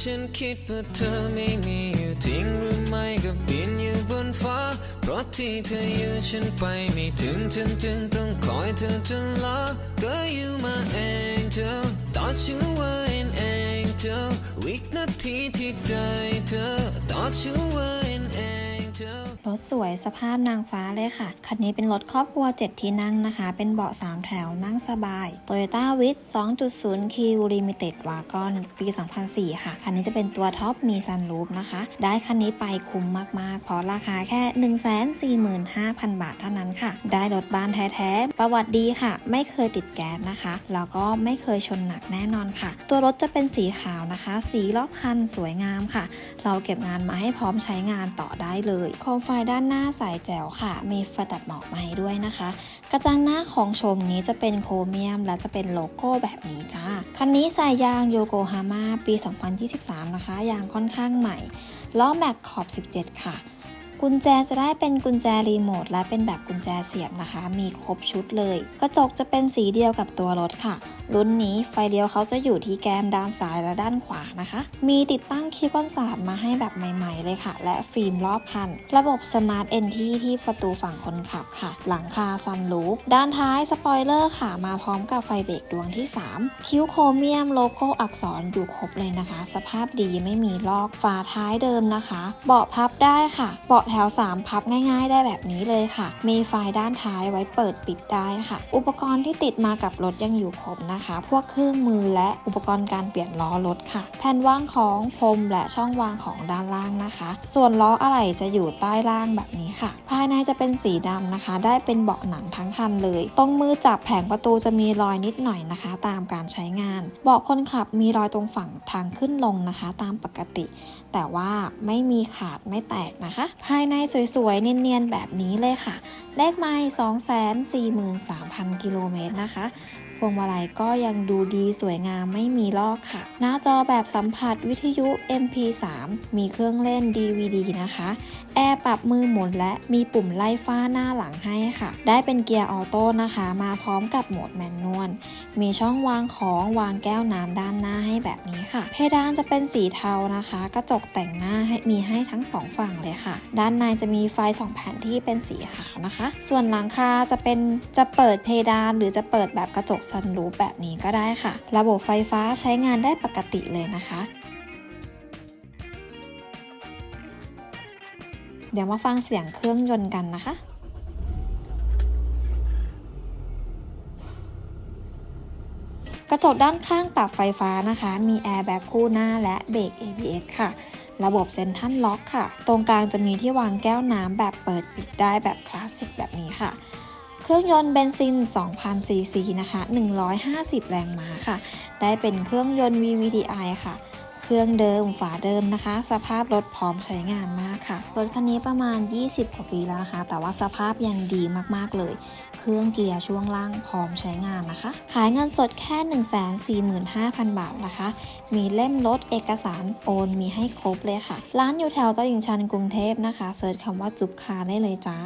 ฉันคิดว่าเธอไม่มีอยู่จริงหรือไม่ก็บินอยู่บนฟ้าเพราะที่เธออยู่ฉันไปไม่ถึงฉันจึงต้องคอยเธอจนลาก็อยู่มาเองเธอตอชื่อว่าเองเองเธอวินาทีที่ได้เธอตอชื่อว่าเองเอง รถสวยสภาพนางฟ้าเลยค่ะ คันนี้เป็นรถครอบครัว 7 ที่นั่งนะคะ เป็นเบาะ 3 แถวนั่งสบาย Toyota w i t 2.0 Q Limited Wagon ปี 2004 ค่ะ คันนี้จะเป็นตัวท็อปมีซันรูฟนะคะ ได้คันนี้ไปคุ้มมากๆ เพราะราคาแค่ 145,000 บาทเท่านั้นค่ะ ได้รถบ้านแท้ๆ ประวัติดีค่ะ ไม่เคยติดแก๊สนะคะ แล้วก็ไม่เคยชนหนักแน่นอนค่ะ ตัวรถจะเป็นสีขาวนะคะ สีรอบคันสวยงามค่ะ เราเก็บงานมาให้พร้อมใช้งานต่อได้เลยโคมไฟด้านหน้าสายแจ๋วค่ะ มีไฟตัดหมอกมาให้ด้วยนะคะ กระจังหน้าของชมนี้จะเป็นโครเมียม และจะเป็นโลโก้แบบนี้จ้า คันนี้ใส่ยางโยโกฮาม่าปี 2023 นะคะ ยางค่อนข้างใหม่ ล้อแม็กขอบ 17 ค่ะ กุญแจจะได้เป็นกุญแจรีโมทและเป็นแบบกุญแจเสียบนะคะ มีครบชุดเลย กระจกจะเป็นสีเดียวกับตัวรถค่ะ รุ่นนี้ไฟเลี้ยวเขาจะอยู่ที่แก้มด้านซ้ายและด้านขวานะคะ มีติดตั้งคีย์คอนสาดมาให้แบบใหม่ ๆ เลยค่ะ และฟิล์มรอบคัน ระบบสมาร์ทเอนที่ที่ประตูฝั่งคนขับค่ะ หลังคาซันรูฟด้านท้ายสปอยเลอร์ค่ะ มาพร้อมกับไฟเบรกดวงที่ 3 คิ้วโครเมียมโลโก้อักษรอยู่ครบเลยนะคะ สภาพดีไม่มีลอก ฝาท้ายเดิมนะคะ เบาะพับได้ค่ะ เบาะแถว 3 พับง่าย ๆ ได้แบบนี้เลยค่ะ มีไฟด้านท้ายไว้เปิดปิดได้ค่ะ อุปกรณ์ที่ติดมากับรถยังอยู่ครบนะคะ พวกเครื่องมือและอุปกรณ์การเปลี่ยนล้อรถค่ะ แผ่นว่างของพรมและช่องวางของด้านล่างนะคะ ส่วนล้ออะไหล่จะอยู่ใต้ล่างแบบนี้ ค่ะ ภายในจะเป็นสีดำนะคะ ได้เป็นเบาะหนังทั้งคันเลย ตรงมือจับแผงประตูจะมีรอยนิดหน่อยนะคะ ตามการใช้งาน เบาะคนขับมีรอยตรงฝั่งทางขึ้นลงนะคะ ตามปกติ แต่ว่าไม่มีขาดไม่แตกนะคะ ภายในสวยๆ เนียนๆ แบบนี้เลยค่ะ เลขไมล์243,000 กิโลเมตรนะคะพวงมาลัยก็ยังดูดีสวยงามไม่มีลอกค่ะ หน้าจอแบบสัมผัสวิทยุ MP3 มีเครื่องเล่น DVD นะคะ แอร์ปรับมือหมุนและมีปุ่มไล่ฟ้าหน้าหลังให้ค่ะ ได้เป็นเกียร์ออโต้นะคะ มาพร้อมกับโหมดแมนนวล มีช่องวางของวางแก้วน้ำด้านหน้าให้แบบนี้ค่ะ เพดานจะเป็นสีเทานะคะ กระจกแต่งหน้าให้มีให้ทั้งสองฝั่งเลยค่ะ ด้านในจะมีไฟสองแผ่นที่เป็นสีขาวนะคะ ส่วนหลังคาจะเป็นจะเปิดเพดานหรือจะเปิดแบบกระจกซันรูฟแบบนี้ก็ได้ค่ะ ระบบไฟฟ้าใช้งานได้ปกติเลยนะคะ เดี๋ยวมาฟังเสียงเครื่องยนต์กันนะคะกระจกด้านข้างปรับไฟฟ้านะคะ มีแอร์แบ็กคู่หน้าและเบรก ABS ค่ะ ระบบเซนทันล็อกค่ะ ตรงกลางจะมีที่วางแก้วน้ำแบบเปิดปิดได้แบบคลาสสิกแบบนี้ค่ะ เครื่องยนต์เบนซิน 2,000ซีซีนะคะ 150 แรงม้าค่ะ ได้เป็นเครื่องยนต์ VVTi ค่ะ เครื่องเดิมฝาเดิมนะคะ สภาพรถพร้อมใช้งานมากค่ะรถคันนี้ประมาณ 20 กว่าปีแล้วนะคะ แต่ว่าสภาพยังดีมากๆเลย เครื่องเกียร์ช่วงล่างพร้อมใช้งานนะคะ ขายเงินสดแค่ 145,000 บาทนะคะ มีเล่มรถเอกสารโอนมีให้ครบเลยค่ะ ร้านอยู่แถวตลิ่งชันกรุงเทพนะคะเซิร์ชคำว่าจุบคาได้เลยจ้า